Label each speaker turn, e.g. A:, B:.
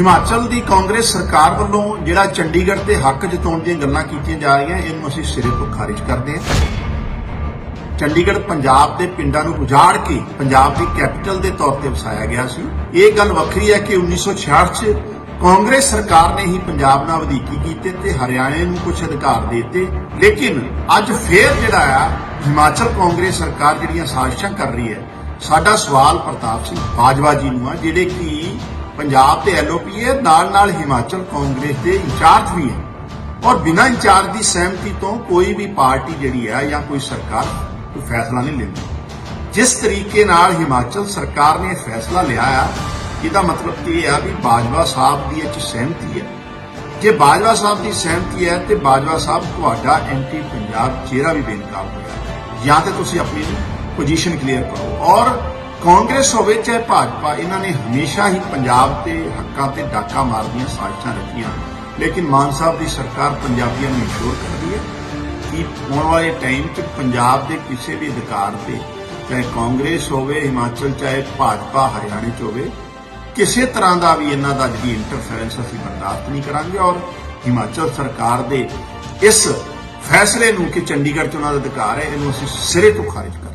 A: ਹਿਮਾਚਲ ਦੀ ਕਾਂਗਰਸ ਸਰਕਾਰ ਵੱਲੋਂ ਜਿਹੜਾ ਚੰਡੀਗੜ੍ਹ ਤੇ ਹੱਕ ਜਤਾਉਣ ਦੀਆਂ ਗੱਲਾਂ ਕੀਤੀਆਂ ਜਾ ਰਹੀਆਂ, ਇਹਨੂੰ ਅਸੀਂ ਸਿਰੇ ਤੋਂ ਖਾਰਿਜ ਕਰਦੇ ਹਾਂ। ਚੰਡੀਗੜ੍ਹ ਪੰਜਾਬ ਦੇ ਪਿੰਡਾਂ ਨੂੰ ਉਜਾੜ ਕੇ ਪੰਜਾਬ ਦੀ ਕੈਪੀਟਲ ਦੇ ਤੌਰ ਤੇ ਵਸਾਇਆ ਗਿਆ ਸੀ। ਇਹ ਗੱਲ ਵੱਖਰੀ ਹੈ ਕਿ 1966 ਚ ਕਾਂਗਰਸ ਸਰਕਾਰ ਨੇ ਹੀ ਪੰਜਾਬ ਨਾਲ ਵਧੀਕੀ ਕੀਤੀ ਤੇ ਹਰਿਆਣੇ ਨੂੰ ਕੁਝ ਅਧਿਕਾਰ ਦੇ ਦਿੱਤੇ। ਲੇਕਿਨ ਅੱਜ ਫੇਰ ਜਿਹੜਾ ਆ, ਹਿਮਾਚਲ ਕਾਂਗਰਸ ਸਰਕਾਰ ਜਿਹੜੀਆਂ ਸਾਜ਼ਿਸ਼ਾਂ ਕਰ ਰਹੀ ਹੈ, ਸਾਡਾ ਸਵਾਲ ਪ੍ਰਤਾਪ ਸਿੰਘ ਬਾਜਵਾ ਜੀ ਨੂੰ ਆ, ਜਿਹੜੇ ਕਿ ਪੰਜਾਬ ਤੇ ਐਲਓਪੀ ਹੈ ਨਾਲ ਨਾਲ ਹਿਮਾਚਲ ਕਾਂਗਰਸ ਦੇ ਇੰਚਾਰਜ ਵੀ ਹੈ। ਔਰ ਬਿਨਾਂ ਇੰਚਾਰਜ ਦੀ ਸਹਿਮਤੀ ਤੋਂ ਕੋਈ ਵੀ ਪਾਰਟੀ ਜਿਹੜੀ ਹੈ ਜਾਂ ਕੋਈ ਸਰਕਾਰ ਕੋਈ ਫੈਸਲਾ ਨਹੀਂ ਲੈਂਦੀ। ਜਿਸ ਤਰੀਕੇ ਨਾਲ ਹਿਮਾਚਲ ਸਰਕਾਰ ਨੇ ਫੈਸਲਾ ਲਿਆ ਆ, ਇਹਦਾ ਮਤਲਬ ਇਹ ਆ ਵੀ ਬਾਜਵਾ ਸਾਹਿਬ ਦੀ ਇਹ ਸਹਿਮਤੀ ਹੈ। ਜੇ ਬਾਜਵਾ ਸਾਹਿਬ ਦੀ ਸਹਿਮਤੀ ਹੈ ਤੇ ਬਾਜਵਾ ਸਾਹਿਬ ਤੁਹਾਡਾ ਐਂਟੀ ਪੰਜਾਬ ਚਿਹਰਾ ਵੀ ਬੇਨਕਾਬ ਹੋਇਆ। ਜਾਂ ਤੇ ਤੁਸੀਂ ਆਪਣੀ ਪੋਜੀਸ਼ਨ ਕਲੀਅਰ ਕਰੋ। ਔਰ ਕਾਂਗਰਸ ਹੋਵੇ ਚਾਹੇ ਭਾਜਪਾ, ਇਹਨਾਂ ਨੇ ਹਮੇਸ਼ਾ ਹੀ ਪੰਜਾਬ ਤੇ ਹੱਕਾਂ ਤੇ ਡਾਕਾ ਮਾਰਦੀਆਂ ਸਾਜ਼ਿਸ਼ਾਂ ਰੱਖੀਆਂ। ਲੇਕਿਨ ਮਾਨ ਸਾਹਿਬ ਦੀ ਸਰਕਾਰ ਪੰਜਾਬੀਆਂ ਨੂੰ ਇੰਸ਼ੋਰ ਕਰਦੀ ਹੈ ਕਿ ਆਉਣ ਵਾਲੇ ਟਾਈਮ 'ਚ ਪੰਜਾਬ ਦੇ ਕਿਸੇ ਵੀ ਅਧਿਕਾਰ ਤੇ, ਚਾਹੇ ਕਾਂਗਰਸ ਹੋਵੇ, ਹਿਮਾਚਲ, ਚਾਹੇ ਭਾਜਪਾ, ਹਰਿਆਣੇ 'ਚ ਹੋਵੇ, ਕਿਸੇ ਤਰ੍ਹਾਂ ਦਾ ਵੀ ਇਹਨਾਂ ਦਾ ਜਿਹੜੀ ਇੰਟਰਫੇਰੈਂਸ ਅਸੀਂ ਬਰਦਾਸ਼ਤ ਨਹੀਂ ਕਰਾਂਗੇ ਔਰ ਹਿਮਾਚਲ ਸਰਕਾਰ ਦੇ ਇਸ ਫੈਸਲੇ ਨੂੰ ਕਿ ਚੰਡੀਗੜ੍ਹ 'ਚ ਉਹਨਾਂ ਦਾ ਅਧਿਕਾਰ ਹੈ, ਇਹਨੂੰ ਅਸੀਂ ਸਿਰੇ ਤੋਂ ਖਾਰਿਜ ਕਰਾਂਗੇ।